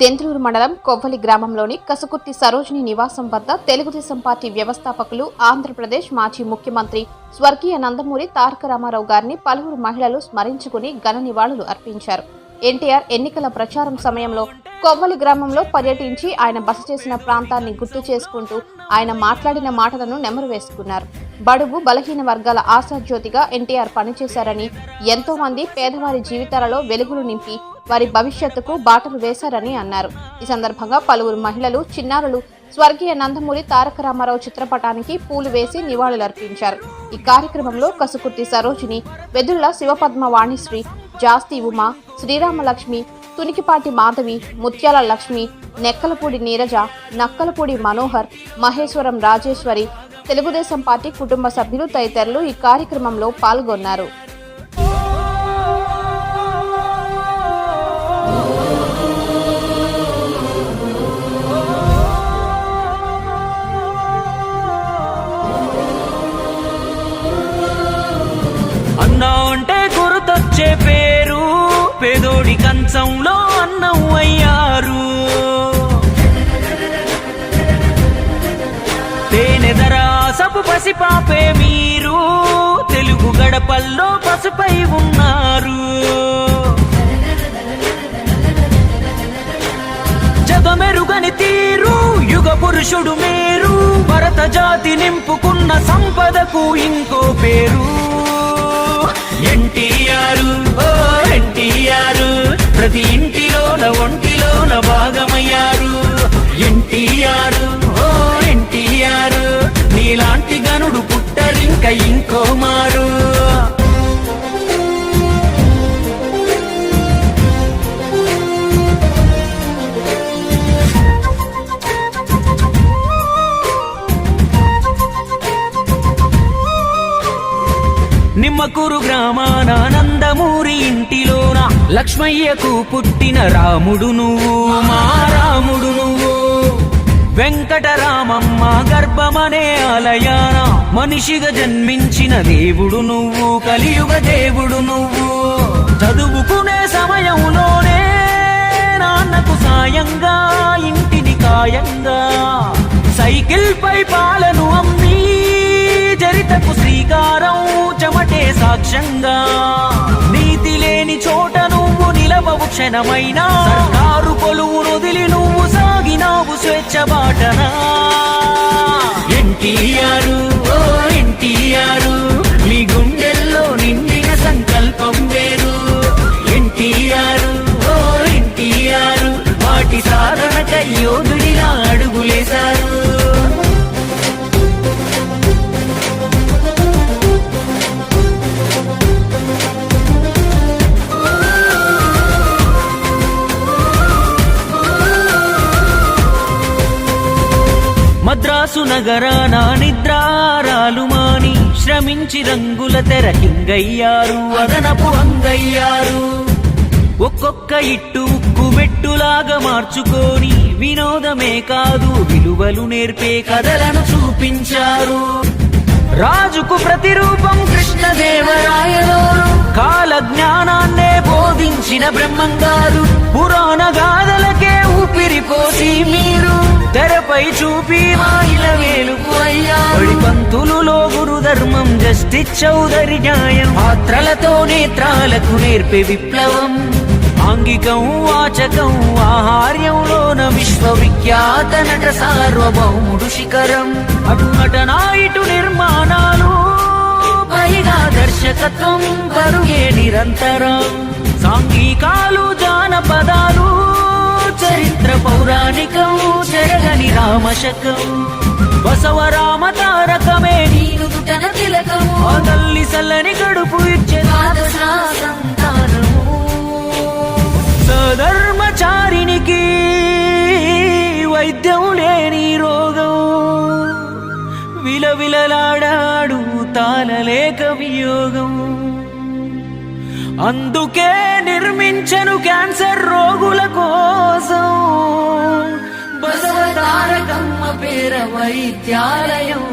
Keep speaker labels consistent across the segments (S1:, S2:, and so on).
S1: దెంతులూరు మండలం కొవ్వలి గ్రామంలోని కసుకుర్తి సరోజిని నివాసం వద్ద తెలుగుదేశం పార్టీ వ్యవస్థాపకులు ఆంధ్రప్రదేశ్ మాజీ ముఖ్యమంత్రి స్వర్గీయ నందమూరి తారక రామారావు గారిని పలువురు మహిళలు స్మరించుకుని ఘన నివాళులు అర్పించారు. ఎన్టీఆర్ ఎన్నికల ప్రచారం సమయంలో కొవ్వలి గ్రామంలో పర్యటించి ఆయన బస చేసిన ప్రాంతాన్ని గుర్తు చేసుకుంటూ ఆయన మాట్లాడిన మాటలను నెమరు వేసుకున్నారు బడుగు బలహీన వర్గాల ఆశాజ్యోతిగా ఎన్టీఆర్ పనిచేశారని ఎంతోమంది పేదవారి జీవితాలలో వెలుగులు నింపి వారి భవిష్యత్తుకు బాటలు వేశారని అన్నారు. ఈ సందర్భంగా పలువురు మహిళలు చిన్నారులు స్వర్గీయ నందమూరి తారక రామారావు చిత్రపటానికి పూలు వేసి నివాళులర్పించారు. ఈ కార్యక్రమంలో కసుకుర్తి సరోజిని వెదుళ్ళ శివపద్మ వాణిశ్రీ జాస్తి ఉమ శ్రీరామలక్ష్మి తునికిపాటి మాధవి ముత్యాల లక్ష్మి నెక్కలపూడి నీరజ నక్కలపూడి మనోహర్ మహేశ్వరం రాజేశ్వరి తెలుగుదేశం పార్టీ కుటుంబ సభ్యులు తదితరులు ఈ కార్యక్రమంలో పాల్గొన్నారు.
S2: వచ్చే పేరు పేదోడి కంచంలో అన్నం అయ్యారు తేనెదర పసి పసిపాపే మీరు తెలుగు గడపల్లో పసుపై ఉన్నారు. జగమెరుగని తీరు యుగ పురుషుడు మీరు భరత జాతి నింపుకున్న సంపదకు ఇంకో పేరు. ఎన్టీఆర్ ఓ ఎన్టీఆర్ ప్రతి ఇంటిలోన ఒంటిలోన భాగమయ్యారు. ఎన్టీఆర్ ఓ ఎన్టీఆర్ నీలాంటి గనుడు పుట్టరింక ఇంకో మారు. నిమ్మకూరు గ్రామాన నందమూరి ఇంటిలోన లక్ష్మయ్యకు పుట్టిన రాముడు నువ్వు మా రాముడు నువ్వు. వెంకటరామమ్మ గర్భమనే ఆలయాన మనిషిగా జన్మించిన దేవుడు నువ్వు కలియుగ దేవుడు నువ్వు. చదువుకునే సమయంలోనే నాన్నకు సాయంగా ఇంటిని కాయంగా సైకిల్ పై పాలను అమ్మి చరితకు శ్రీకారం సాక్ష్యంగా నీతి లేని చోట నువ్వు నిలవవు క్షణమైనా. కారు కొలువును నుదిలి నువ్వు సాగినావు స్వేచ్ఛ బాటనా ఎన్టీఆర్ ఓ ఎన్టీఆర్ మీ గుండెల్లో నిండిన సంకల్పం వేరు. ఎన్టీఆర్ ఓ ఎన్టీఆర్ వాటి సాధనకై యోధుడిలా అడుగులేశారు. నగరాన నిద్రారాలు మాని శ్రమించి రంగుల తెర హింగయ్యారు అదనపు అంగయ్యారు. ఒక్కొక్క ఇట్టు ఉక్కు మెట్టులాగా మార్చుకొని వినోదమే కాదు విలువలు నేర్పే కథలను చూపించారు. రాజుకు ప్రతిరూపం కృష్ణదేవరాయలు. కాల జ్ఞానాన్నే బోధించిన బ్రహ్మంగారు. పురాణ గాథలకే ఊపిరి పోసి మీరు. తెరపై చూపి మాయిల వేలుపు పంతులులో గురు ధర్మం జస్టిస్ చౌదరి న్యాయం. పాత్రలతో నేత్రాలకు నేర్పే విప్లవం. ఆంగికం వాచకం ఆహార్యంలోన విశ్వవిఖ్యాత నట సార్వభౌముడు శిఖరం. అటు తత్వం పరుగే నిరంతరం. సాంఘికాలు జానపదాలు చరిత్ర పౌరాణికం చెరగని రామశకం. బసవరామ తారకమే
S3: నీరు తిలకము
S2: ఆ తల్లి సల్లని గడుపు ఇచ్చే
S3: సంతానము
S2: సధర్మచారినికి వైద్యం లేని రోగం. విలవిలలాడా తాళలేక వియోగం. అందుకే నిర్మించను క్యాన్సర్ రోగుల కోసం.
S3: బసవ తారకమ్మ పేర వైద్యాలయం.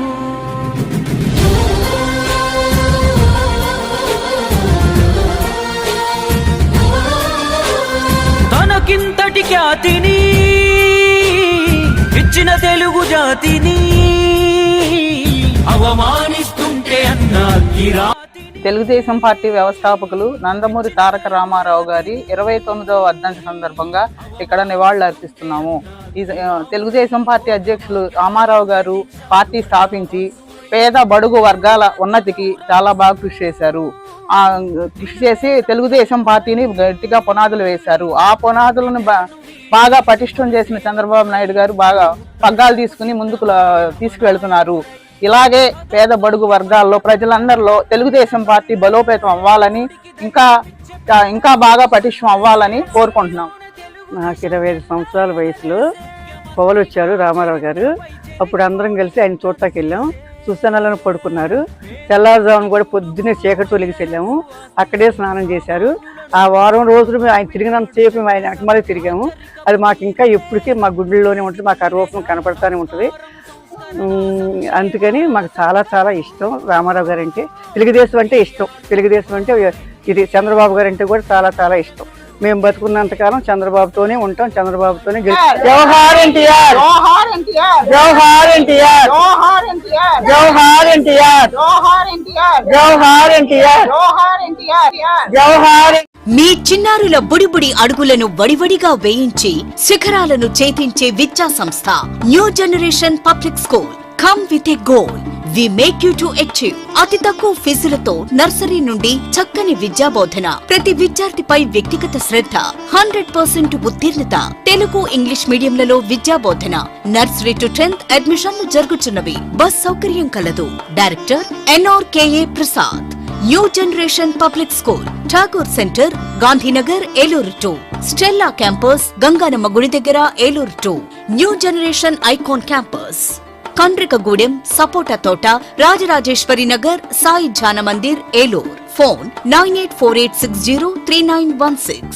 S2: తనకింతటి ఖ్యాతిని ఇచ్చిన తెలుగు జాతిని. అవమాని
S4: తెలుగుదేశం పార్టీ వ్యవస్థాపకులు నందమూరి తారక రామారావు గారి ఇరవై తొమ్మిదవ వర్ధంతి సందర్భంగా ఇక్కడ నివాళులు అర్పిస్తున్నాము. ఈ తెలుగుదేశం పార్టీ అధ్యక్షులు రామారావు గారు పార్టీ స్థాపించి పేద బడుగు వర్గాల ఉన్నతికి చాలా బాగా కృషి చేశారు. ఆ కృషి చేసి తెలుగుదేశం పార్టీని గట్టిగా పునాదులు వేశారు. ఆ పునాదులను బాగా పటిష్టం చేసిన చంద్రబాబు నాయుడు గారు బాగా పగ్గాలు తీసుకుని ముందుకు తీసుకువెళ్తున్నారు. ఇలాగే పేద బడుగు వర్గాల్లో ప్రజలందరిలో తెలుగుదేశం పార్టీ బలోపేతం అవ్వాలని ఇంకా ఇంకా బాగా పటిష్టం అవ్వాలని కోరుకుంటున్నాం.
S5: నాకు ఇరవై ఐదు సంవత్సరాల వయసులో పవలు వచ్చారు రామారావు గారు. అప్పుడు అందరం కలిసి ఆయన చూడటానికి వెళ్ళాం. సుసనలను పడుకున్నారు. తెల్లారుజామున కూడా పొద్దున్నే చీకటి తొలిగి వెళ్ళాము. అక్కడే స్నానం చేశారు. ఆ వారం రోజులు మేము ఆయన తిరిగినంతసేపు మేము ఆయన అటుమలే తిరిగాము. అది మాకు ఇంకా ఎప్పటికీ మా గుడ్లలోనే ఉంటుంది మాకు ఆ రూపం కనపడతానే ఉంటుంది. అందుకని మాకు చాలా చాలా ఇష్టం రామారావు గారు అంటే తెలుగుదేశం అంటే ఇష్టం. తెలుగుదేశం అంటే ఇది చంద్రబాబు గారు అంటే కూడా చాలా చాలా ఇష్టం. మేము బతుకున్నంత కాలం చంద్రబాబుతోనే ఉంటాం చంద్రబాబుతోనే జవహార్ ఎన్టీఆర్! జవహార్ ఎన్టీఆర్! జవహార్ ఎన్టీఆర్! జవహార్
S4: ఎన్టీఆర్!
S5: జవహార్
S6: మీ చిన్నారుల బుడిబుడి అడుగులను వడివడిగా వేయించి శిఖరాలను చేతించే విద్యా సంస్థ new generation public school come with a goal we make you to achieve అతి తక్కువ ఫీజులతో నర్సరీ నుండి చక్కని విద్యా బోధన ప్రతి విద్యార్థిపై వ్యక్తిగత శ్రద్ధ హండ్రెడ్ పర్సెంట్ ఉత్తీర్ణత. తెలుగు ఇంగ్లీష్ మీడియంలలో విద్యా బోధన నర్సరీ టు టెన్త్ అడ్మిషన్లు జరుగుతున్నవి. బస్ సౌకర్యం కలదు. Director N R K A Prasad new generation public school Tagore centre Gandhinagar Eluru to Stella campus Ganganamma గుడి దగ్గర Eluru to new generation icon campus. Kandrikagudem సపోటా తోట Rajarajeswari Nagar Sai Jana Mandir Eluru. Phone nine eight four eight six zero three nine one six.